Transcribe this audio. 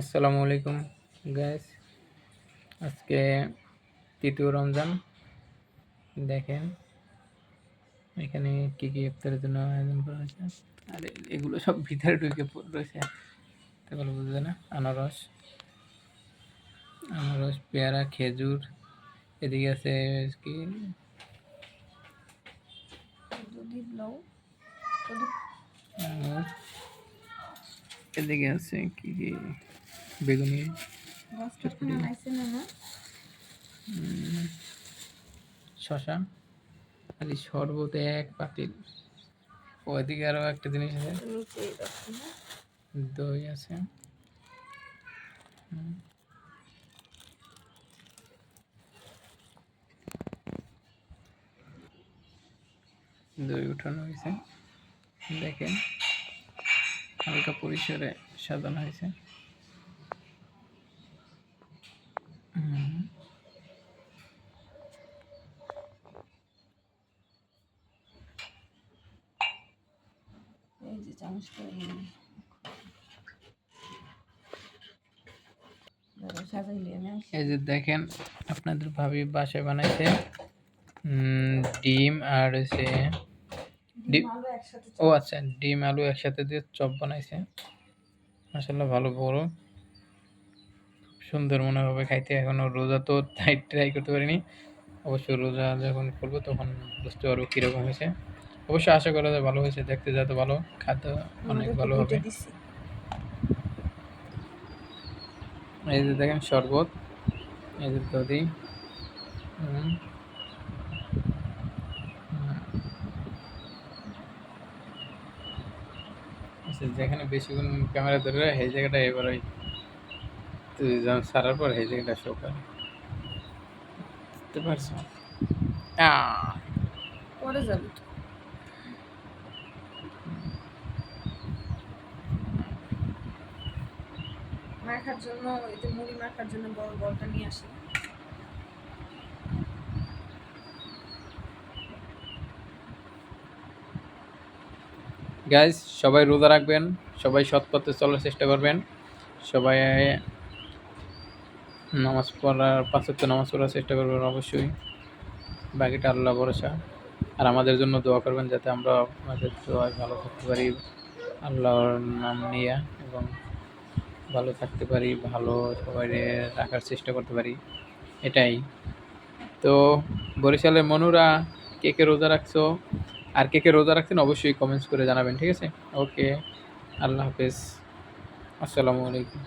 আসসালামু আলাইকুম গাইস আজকে তৃতীয় রমজান। দেখেন এখানে কী কী ইফতারের জন্য আয়োজন করা হয়েছে। আর এগুলো সব ভিতরে ঢুকে রয়েছে। এগুলো বুঝবে না আনারস। আনারস পেয়ারা খেজুর। এদিকে আছে কি? এদিকে আছে কি কি? বেগুনি শশা খালি শরবত এক পাতিল। ওইদিকে আরও একটা জিনিস আছে। না দই আছে। দই উঠানো হয়েছে। দেখেন হালকা পরিসরে সাজানো হয়েছে। এই যে এই যে দেখেন আপনাদের ভাবি বাসায় বানাইছে ডিম আর হচ্ছে ডিম ও আচ্ছা ডিম আলু একসাথে দিয়ে চপ বানাইছে। মাসাল্লাহ ভালো বড়। সুন্দর মনে হবে খাইতে এখনও রোজা তো তাই ট্রাই করতে পারিনি। অবশ্য রোজা যখন করব তখন বুঝতে পারব কীরকম হয়েছে। অবশ্য আশা করা যায় ভালো হয়েছে দেখতে যাতে ভালো খাদ্য অনেক ভালো হবে। এই যে দেখেন শরবত এই যে দধি। আচ্ছা যেখানে বেশিক্ষণ ক্যামেরা ধরে রাখে, সেই জায়গাটা এবার ওই তুই যখন সারার পর সেই জায়গাটা শো করে। বুঝতে পারছ? পরে যাবি মাখার জন্য যে মুড়ি মাখার জন্য বড় বড়টা নিয়ে আসি। গাইজ সবাই রোজা রাখবেন, সবাই সৎ পথে চলার চেষ্টা করবেন, সবাই, নামাজ পড়ার পাঁচত্ব নামাজ পড়ার চেষ্টা করবেন অবশ্যই। বাকিটা আল্লাহ ভরসা। আর আমাদের জন্য দোয়া করবেন যাতে আমরা আমাদের দোয়ায় ভালো থাকতে পারি, আল্লাহর নাম নিয়ে এবং ভালো থাকতে পারি, ভালো সবাই রাখার চেষ্টা করতে পারি, এটাই। তো বরিশালে মনুরা, কে কে রোজা রাখছো? আর কে কে রোজা রাখছেন অবশ্যই কমেন্টস করে জানাবেন, ঠিক আছে? ওকে আল্লাহ হাফেজ। আসসালামু আলাইকুম।